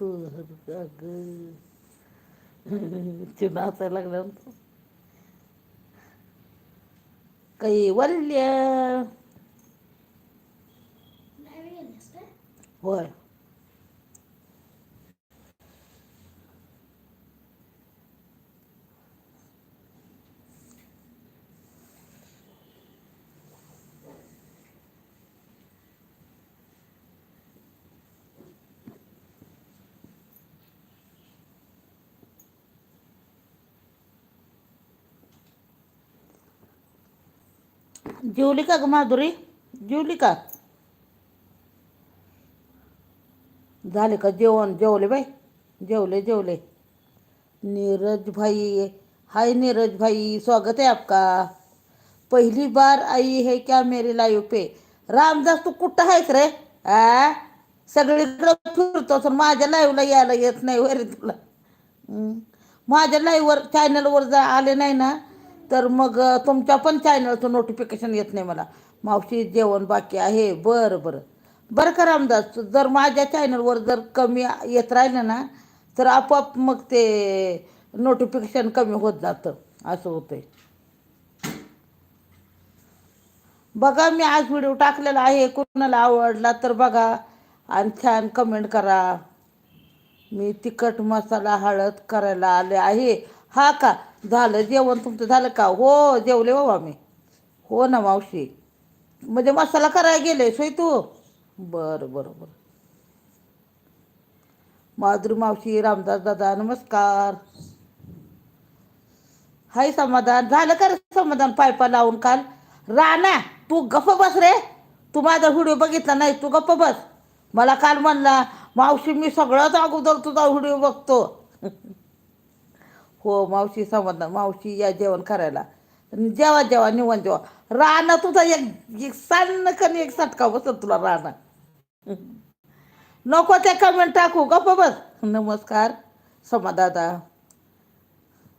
तू अग ते नाचायला लागल्यानंतर काही वल्ल्या होय. जेवली का ग माधुरी? जेवली का झाले का जेवण? जेवले बाई? जेवले जेवले. नीरज भाई हाय नीरज भाई स्वागत है आपका. पहली बार आई है क्या मेरी लाईव पे. रामदास तू कुठं आहेस रे? आ? सगळीकडे फिरतो तर माझ्या लाईव्हला यायला येत नाही वरे तुला. माझ्या लाईव्हवर चॅनलवर जा आले नाही ना? तर मग तुमच्या पण चॅनलचं नोटिफिकेशन येत नाही मला. मावशी जेवण बाकी आहे. बरं बरं. बरं का रामदास जर माझ्या चॅनलवर जर कमी येत राहिलं ना तर आपोआप मग ते नोटिफिकेशन कमी होत जातं. असं होतंय. बघा मी आज व्हिडिओ टाकलेला आहे. कुणाला आवडला तर बघा. आणि छान कमेंट करा. मी तिखट मसाला हळद करायला आले आहे. हा का? झालं जेवण तुमचं झालं का? हो जेवले हो बाबा मी हो ना मावशी. म्हणजे मसाला करायला गेले सोय तू? बरं बरं बरं. माधुरी मावशी रामदास दादा नमस्कार. हाय समाधान. झालं का रे समाधान? पायपा लावून काल. राणा तू गप्प बस रे. तू माझा व्हिडिओ बघितला नाही तू गप्प बस. मला काल म्हणला मावशी मी सगळंच अगोदर तुझा व्हिडिओ बघतो. हो मावशी समाधान मावशी या जेवण करायला. जेवा जेवा निवण जेवा. राणा तुझा एक एक सण कनी एक सटका बसत तुला राणा. नको त्या कमेंट टाकू गप्प बस. नमस्कार समादादा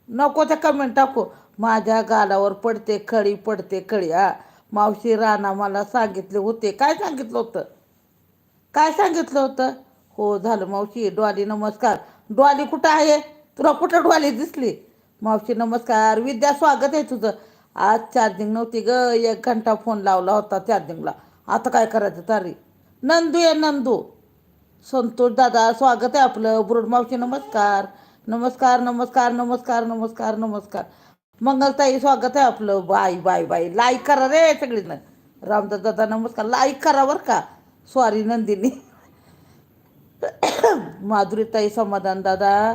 नको त्या कमेंट टाकू. माझ्या गालावर पडते खळी पडते खळी हा. मावशी राणा मला सांगितले होते. काय सांगितलं होतं? काय सांगितलं होतं? हो झालं मावशी. डॉली नमस्कार. डॉली कुठं आहे? तुला कुठं डॉली दिसली? मावशी नमस्कार. विद्या स्वागत आहे तुझं. आज चार्जिंग नव्हती ग. एक घंटा फोन लावला होता चार्जिंगला आता काय करायचं तारी? नंदू आहे नंदू. संतोष दादा स्वागत आहे आपलं. बुरुड मावशी नमस्कार. नमस्कार नमस्कार नमस्कार नमस्कार नमस्कार. मंगलताई स्वागत आहे आपलं. बाय बाय बाय लाईक करा रे सगळीनं रामदास दादा नमस्कार. लाईक करा बरं का. सॉरी नंदिनी. माधुरीताई समाधान दादा.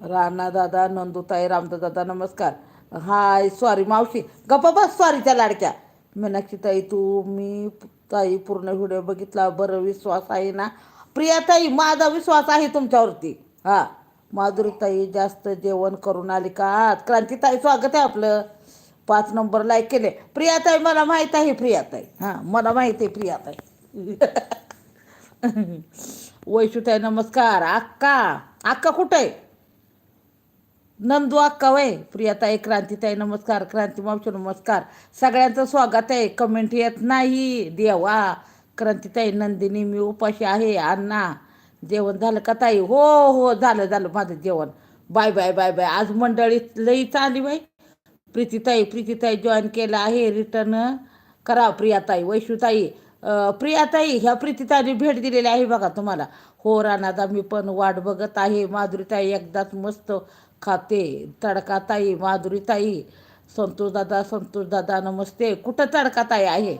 राणा दादा नंदूताई रामदास दादा नमस्कार. हाय सॉरी मावशी. गप्प बस सॉरीच्या लाडक्या. मीनाक्षीताई तू मी ताई पूर्ण व्हिडिओ बघितला. बरं विश्वास आहे ना? प्रियाताई माझा विश्वास आहे तुमच्यावरती. हां. माधुरीताई जास्त जेवण करून आली का? क्रांतीताई स्वागत आहे आपलं. पाच नंबर लाईक केले. प्रियाताई मला माहीत आहे प्रियाताई हां मला माहीत आहे प्रियाताई वैशुताई नमस्कार. अक्का अक्का कुठं आहे? नंदू अक्का वय प्रियाताई क्रांतीताई नमस्कार क्रांती मावशी नमस्कार. सगळ्यांचं स्वागत आहे. कमेंट येत नाही. देवा क्रांतीताई नंदिनी मी उपाशी आहे. अण्णा जेवण झालं का ताई? हो हो झालं झालं माझं जेवण. Bye bye bye bye. आज मंडळीत लई चालली बाई. प्रीतीताई प्रीतीताई जॉईन केलं आहे. रिटर्न करा प्रियाताई वैशुताई. प्रियाताई ह्या प्रीतीताईने भेट दिलेली आहे बघा तुम्हाला. हो राणादा मी पण वाट बघत आहे. माधुरीताई एकदाच मस्त खाते तडकाताई माधुरीताई संतोषदादा संतोषदादा नमस्ते. कुठं तडकाताई आहे?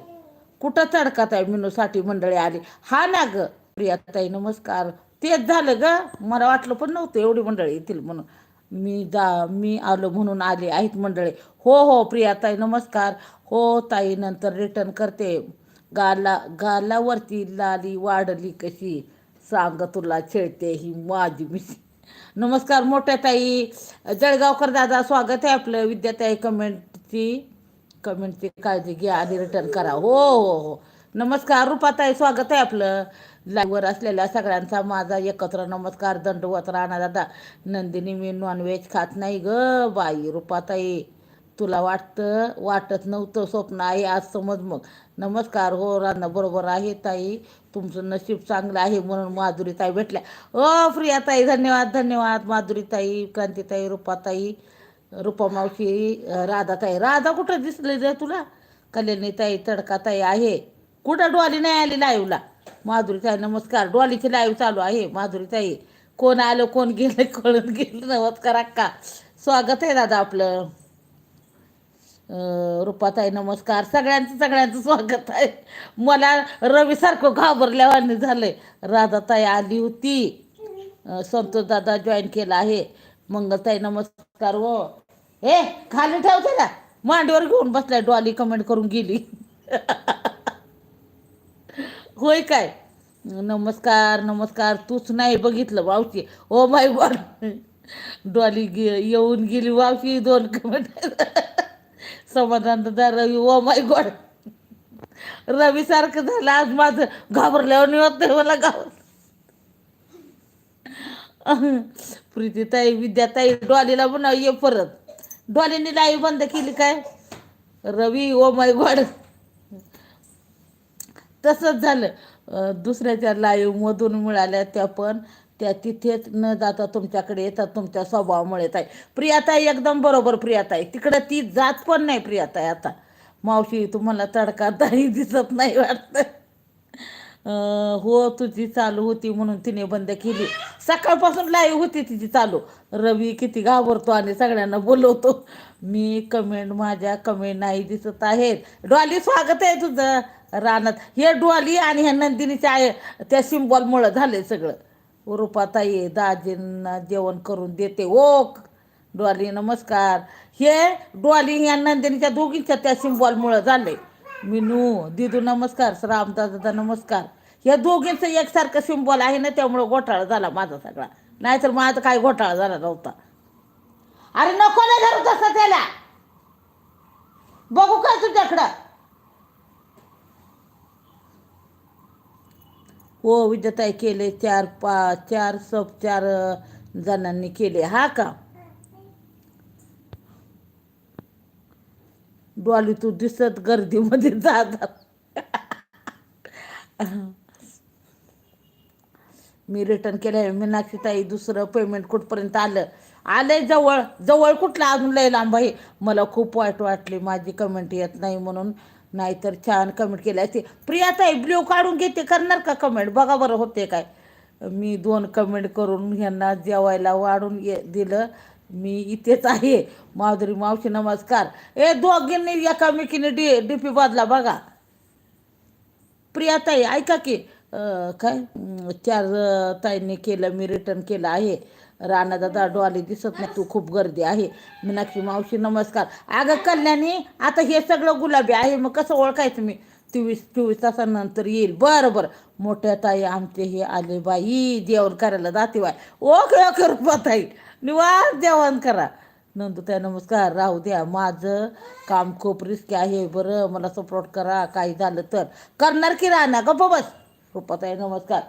कुठं तडकाताई मेनूसाठी मंडळी आली? हा ना ग. प्रियाताई नमस्कार. तेच झालं ग. मला वाटलं पण नव्हतं एवढी मंडळी येतील म्हणून. मी जा मी आलो म्हणून आले आहेत मंडळी. हो हो प्रियाताई नमस्कार. हो ताई नंतर रिटर्न करते. गाला गालावरती लाली वाढली कशी? सांग तुला छेळते ही माझी मिशी. नमस्कार मोठ्या ताई. जळगावकर दादा स्वागत आहे आपलं. विद्याताई कमेंटची कमेंटची काळजी घ्या आणि रिटर्न करा. हो हो हो. नमस्कार रुपाताई स्वागत आहे आपलं. लाईव्हवर असलेल्या सगळ्यांचा माझा एकत्र नमस्कार दंडवत राणा दादा. नंदिनी मी नॉनव्हेज खात नाही ग बाई रुपाताई तुला वाटतं वाटत नव्हतं स्वप्न आहे आज समज मग. नमस्कार हो राणा बरोबर आहे ताई. तुमचं नशीब चांगलं आहे म्हणून माधुरीताई भेटल्या. ओ प्रियाताई धन्यवाद धन्यवाद. माधुरीताई क्रांतीताई रूपाताई रुपा मावशी राधाताई राधा कुठं दिसले रे तुला? कल्याणीताई तडकाताई आहे. कुठं डॉली नाही आली लाईव्हला माधुरीताई नमस्कार. डॉलीची लाईव्ह चालू आहे माधुरीताई कोण आलं कोण गेलं कळून गेलं. नमस्कार अक्का. स्वागत आहे दादा आपलं. रुपाताई नमस्कार. सगळ्यांचं सगळ्यांचं स्वागत आहे. मला रवीसारखं घाबरल्यावानी झालंय. राधाताई आली होती. संतोष दादा जॉईन केला आहे. मंगलताई नमस्कार हो. हे खाली ठेवते ना मांडीवर घेऊन बसलाय. डॉली कमेंट करून गेली. होय काय? नमस्कार नमस्कार. तूच नाही बघितलं मावशी. ओ माय गॉड डॉली गे येऊन गेली वावशी दोन कमेंट समाधान दादा रवी ओ माय गॉड रवी सारखं झालं. आज माझं घाबरल्यावर निवत मला घाबर प्रीतीताई विद्याताई डॉलीला म्हणा ये परत. डॉलीने लाई बंद केली काय? रवी ओ माय गॉड तसंच झालं. दुसऱ्याच्या लाईव्ह मधून मिळाल्या त्या पण. त्या तिथेच न जाता तुमच्याकडे येतात तुमच्या स्वभावामुळे ताई प्रियाताई एकदम बरोबर प्रियाताई. तिकडं ती जात पण नाही प्रियाताई आता. मावशी तुम्हाला तडका ताई दिसत नाही वाटतं. हो तुझी चालू होती म्हणून तिने बंद केली. सकाळपासून लाईव्ह होती तिची चालू. रवी किती घाबरतो आणि सगळ्यांना बोलवतो. मी कमेंट माझ्या कमेंट नाही दिसत आहेत. डॉली स्वागत आहे तुझं. रानात. हे डॉली आणि ह्या नंदिनीच्या त्या सिम्बॉलमुळं झालंय सगळं. रूपाताई दाजींना जेवण करून देते. ओ डॉली नमस्कार. हे डॉली या नंदिनीच्या दोघींच्या त्या सिम्बॉलमुळं झालंय मिनू दिदू नमस्कार. रामदादा नमस्कार. या दोघींचं एकसारखं सिम्बॉल आहे ना त्यामुळं घोटाळा झाला माझा सगळा. नाहीतर माझा काय घोटाळा झाला नव्हता. अरे नको ना धरू तसं त्याला. बघू काय तुझ्याकडं. हो विद्याताई केले चार पा चार सब चार जणांनी केले. हा का? डॉली तू दिसत गर्दीमध्ये जातात मी रिटर्न केलं मीनाक्षी ताई दुसरं पेमेंट कुठपर्यंत आलं? आलंय जवळ. जवळ कुठलं? अजून लय लांब आहे. मला खूप वाईट वाटली. माझी कमेंट येत नाही म्हणून. नाहीतर छान कमेंट केली असते प्रियाताई ब्ल्यू काढून घेते करणार का कमेंट बघा बरं होते काय. मी दोन कमेंट करून ह्यांना जेवायला वाढून ये दिलं. मी इथेच आहे. माधुरी मावशी नमस्कार. ए दोघींनी एकामेकीने डी डी पी बदला बघा. प्रियाताई ऐका की काय? चार ताईंनी केलं मी रिटर्न केलं आहे. राणा दाडू डॉली दिसत नाही तू खूप गर्दी आहे. मीनाक्षी मावशी नमस्कार. अगं कल्याणी आता हे सगळं गुलाबी आहे मग कसं ओळखायचं मी? चोवीस चोवीस तासानंतर येईल. बरं बरं. मोठ्या ताई आमचे हे आले बाई जेवण करायला जाते बाय ओके ओके रुपाताई निवास जेवण करा. नंदुताई नमस्कार. राहू द्या. माझं काम खूप रिस्की आहे. बरं मला सपोर्ट करा. काही झालं तर. करणार की राहणार? गप्प बस. रुपाताई नमस्कार.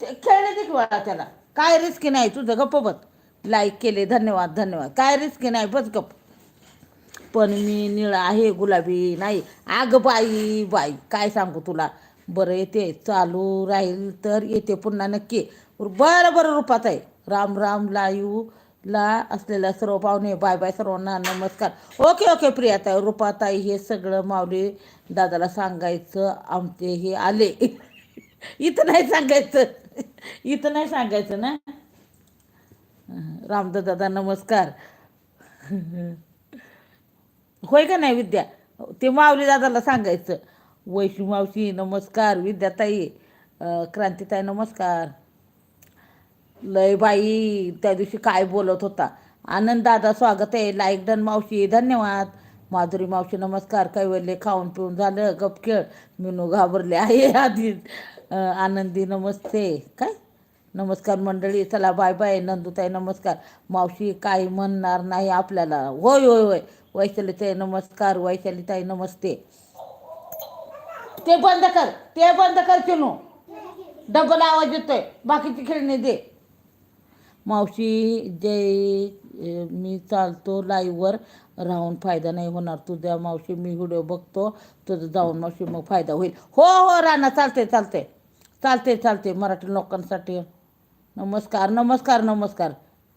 ते खेळण्यात दे त्याला. काय रिस्की नाही? तुझं गप्प बस. लाईक केले धन्यवाद धन्यवाद. काय रिस्की नाही? बस गप पण मी निळा आहे गुलाबी नाही. आग बाई बाई. काय सांगू तुला? बरं येते चालू राहील तर येते पुन्हा नक्की. बरं बरं रूपात आहे. राम राम लायू ला असलेल्या सर्व पाहुणे बाय बाय सर्वांना नमस्कार. ओके ओके प्रियाताई रूपाताई हे सगळं माऊली दादाला सांगायचं आमचे हे आले. इथं नाही सांगायचं. इथं नाही सांगायचं ना? रामदा दादा नमस्कार. होय का नाही विद्या? ते माऊली दादाला सांगायचं. वैशू मावशी नमस्कार. विद्याताई क्रांतीताई नमस्कार. लय बाई त्या दिवशी काय बोलत होता? आनंद दादा स्वागत आहे. लाईक डन मावशी धन्यवाद. माधुरी मावशी नमस्कार. कैवल्य खाऊन पिऊन झालं. गपखेळ. मिनू घाबरले आहे. आधी आनंदी नमस्ते. काय? नमस्कार मंडळी चला बाय बाय. नंदूताई नमस्कार. मावशी काही म्हणणार नाही आपल्याला. होय होय होय. वैशालीताई नमस्कार. वैशालीताई नमस्ते. ते बंद कर. ते बंद कर चिनू. डबल आवाज येतोय. बाकीची खेळणी दे. मावशी जय. मी चालतो लाईव्हवर राहून फायदा नाही होणार तुझ्या. मावशी मी व्हिडिओ बघतो. तुझं जाऊन मावशी मग फायदा होईल. हो हो राणा चालतंय चालतंय. चालते चालते मराठी लोकांसाठी. नमस्कार नमस्कार नमस्कार.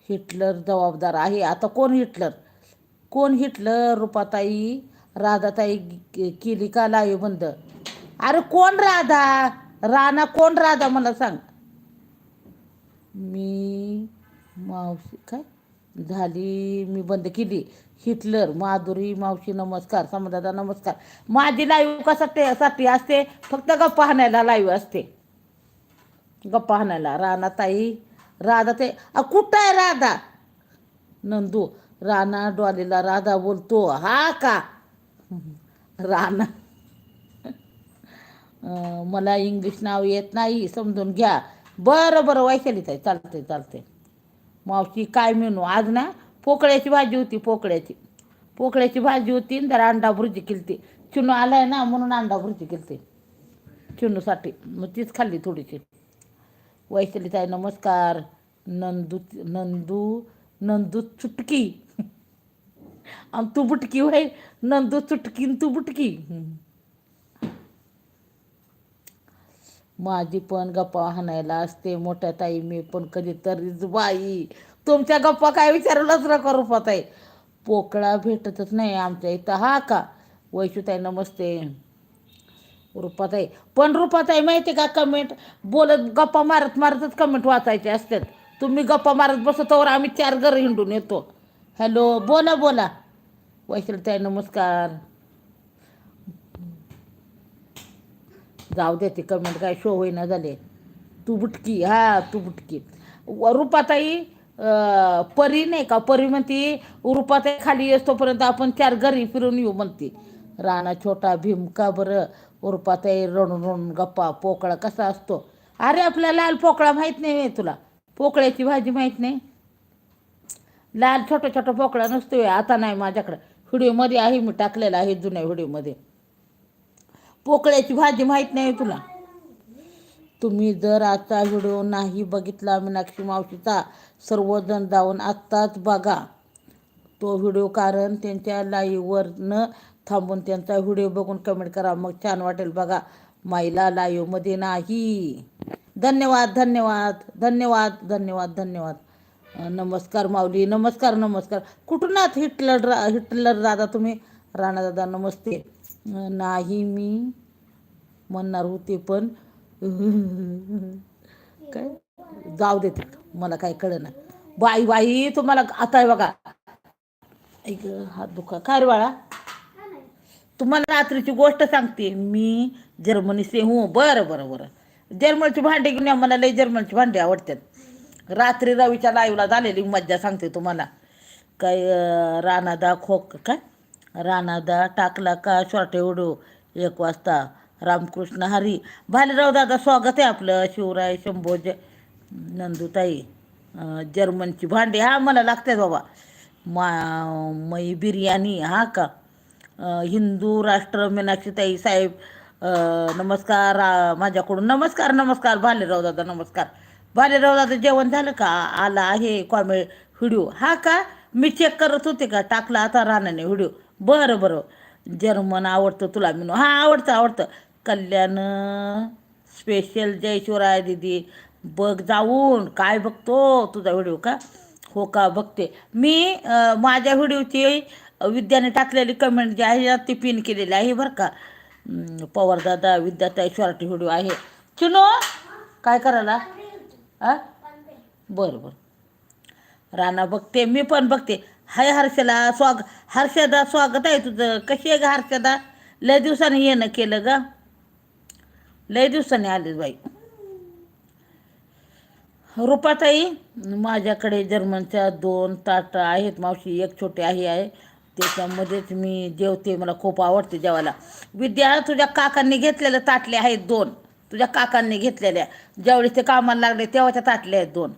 हिटलर जबाबदार आहे. आता कोण हिटलर? कोण हिटलर रुपाताई? राधाताई केली का लाई बंद? अरे कोण राधा? राणा कोण राधा मला सांग. मी मावशी काय? झाली मी बंद केली. हिटलर माधुरी मावशी नमस्कार. समदादा नमस्कार. माझी लाईव्ह कसा साठी असते? फक्त का पाहण्याला लाईव्ह असते. गप्पा हाणायला. राणा ताई राधा ते अ, कुठं आहे राधा? नंदू राणा डॉलीला राधा बोलतो. हा का? राणा. मला इंग्लिश नाव येत नाही समजून घ्या. बरं बरं वैशालीच आहे चालते चालते मावशी काय मेनू? आज ना पोकळ्याची भाजी होती पोकळ्याची. पोकळ्याची भाजी होती आणि जरा अंडा भुर्जी केली चुनू आलाय ना म्हणून अंडा भुर्जी केलती. चुनूसाठी. मग तीच खाल्ली थोडीशी. वैशालीताई नमस्कार. नंदू नंदू नंदू चुटकी. आणि तू बुटकी होय. नंदू चुटकी तू बुटकी. माझी पण गप्पा हाणायला असते मोठ्या ताई मी पण कधीतरीच बाई. तुमच्या गप्पा काय विचारलंच नका रुपात आहे पोकळा भेटतच नाही आमच्या इथं हा का? वैशुताई नमस्ते. रुपात आहे. पण रुपात आहे माहिती का कमेंट बोलत गप्पा मारत मारतच कमेंट वाचायचे असतात. तुम्ही गप्पा मारत बसतोवर आम्ही चार घर हिंडून येतो. हॅलो बोला बोला. वैशालीताई नमस्कार. जाऊ दे ते कमेंट काय शो होईना झाले. तू बुटकी हा तू बुटकी. रुपाताई परी नाही का? परी म्हणती रुपाताई खाली येतोपर्यंत आपण चार घरी फिरून येऊ म्हणते. राणा छोटा भीमका बरं. रुपाताई रणून रणून गप्पा पोकळा कसा असतो? अरे आपला लाल पोकळा माहीत नाही आहे तुला. पोकळ्याची भाजी माहीत नाही. लाल छोटा छोटा पोकळा नसतो आता नाही माझ्याकडे. व्हिडिओमध्ये आहे मी टाकलेला आहे जुन्या व्हिडिओमध्ये. पोकळ्याची भाजी माहीत नाही तुला. तुम्ही जर आजचा व्हिडिओ नाही बघितला मीनाक्षी मावशीचा सर्वजण जाऊन आत्ताच बघा. तो व्हिडिओ कारण त्यांच्या लाईव्हवरनं थांबून त्यांचा व्हिडिओ बघून कमेंट करा. मग छान वाटेल बघा. माईला लाईव्हमध्ये नाही. धन्यवाद धन्यवाद धन्यवाद धन्यवाद धन्यवाद. नमस्कार माऊली. नमस्कार नमस्कार. कुठून आहात हिटलर रा हिटलर दादा तुम्ही? राणा दादा नमस्ते. नाही मी म्हणणार होते पण काय? जाऊ देते मला काय कळना. बाई बाई तुम्हाला आता आहे बघा. ऐक हात दुखा. काय रे बाळा? तुम्हाला रात्रीची गोष्ट सांगते. मी जर्मनीचे हो. बरं बरं बरं. जर्मनची भांडी घेऊन या मला लई जर्मनची भांडी आवडतात. रात्री रवीच्या लाईवला झालेली मज्जा सांगते तुम्हाला. काय रानादा खोक काय? रानादा टाकला का शॉर्टे उडू? एक वाजता. रामकृष्ण हरी. भालेराव दादा स्वागत आहे आपलं. शिवराय शंभोज नंदुताई. जर्मनची भांडी हा मला लागतात बाबा. मा मई बिर्याणी हा का? हिंदू राष्ट्र मीनाक्षीताई साहेब नमस्कार माझ्याकडून नमस्कार नमस्कार भालेराव दादा नमस्कार. भालेराव दादा जेवण झालं का? आला आहे कॉमेड व्हिडिओ. हा का? मी चेक करत होते का? टाकला आता राणाने व्हिडिओ. बरं बरं. जर्मन आवडतं तुला मिनू. हा आवडतं आवडतं. कल्याण स्पेशल जयशिवराय दिदी. बघ जाऊन काय बघतो तुझा व्हिडिओ का? हो का? बघते. मी माझ्या व्हिडिओची विद्याने टाकलेली कमेंट जी आहे ती पिन केलेली आहे बरं का. पवारदादा विद्याताई शॉर्ट व्हिडिओ आहे. चुनो काय करायला? हां बरं बरं. राणा बघते मी पण बघते. हाय हर्षला स्वाग हर्षदा स्वागत आहे तुझं. कशी आहे ग हर्षदा? लय दिवसाने येणं केलं ग. लय दिवसाने आले बाई. रुपाताई माझ्याकडे जर्मनच्या दोन ताटा आहेत. मावशी एक छोटी आहे आहे. त्याच्यामध्येच मी जेवते मला खूप आवडते जेवायला. विद्या तुझ्या काकांनी घेतलेल्या ताटले आहेत दोन. तुझ्या काकांनी घेतलेल्या. ज्यावेळेस ते कामाला लागले तेव्हाच्या ताटले आहेत दोन.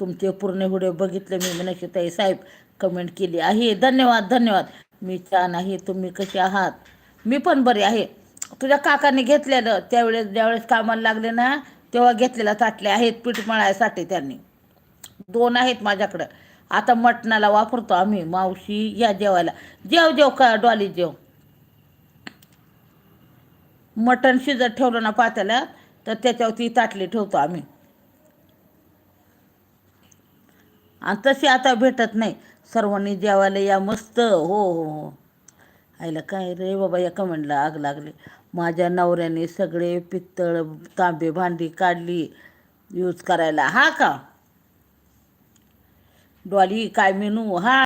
तुमचे पूर्ण व्हिडिओ बघितले मी मनक्षताई साहेब कमेंट केली. आहे धन्यवाद धन्यवाद. मी छान आहे तुम्ही कसे आहात? मी पण बरे आहे. तुझ्या काकांनी घेतलेलं त्यावेळेस ज्यावेळेस कामाला लागले ना तेव्हा घेतलेल्या ताटले आहेत पीठ मळायसाठी त्यांनी. दोन आहेत माझ्याकडं. आता मटणाला वापरतो आम्ही मावशी या जेवायला. जेव जेव का डॉली जेव. मटण शिजत ठेवलं ना पात्याला तर त्याच्यावरती ताटली ठेवतो आम्ही. आणि तशी आता भेटत नाही. सर्वांनी जेवायला या मस्त. हो हो हो. आईला काय रे बाबा या कमेंटला आग लागली. माझ्या नवऱ्याने सगळे पित्तळ तांबे भांडी काढली. यूज करायला. हा का? डॉली काय मेनू हा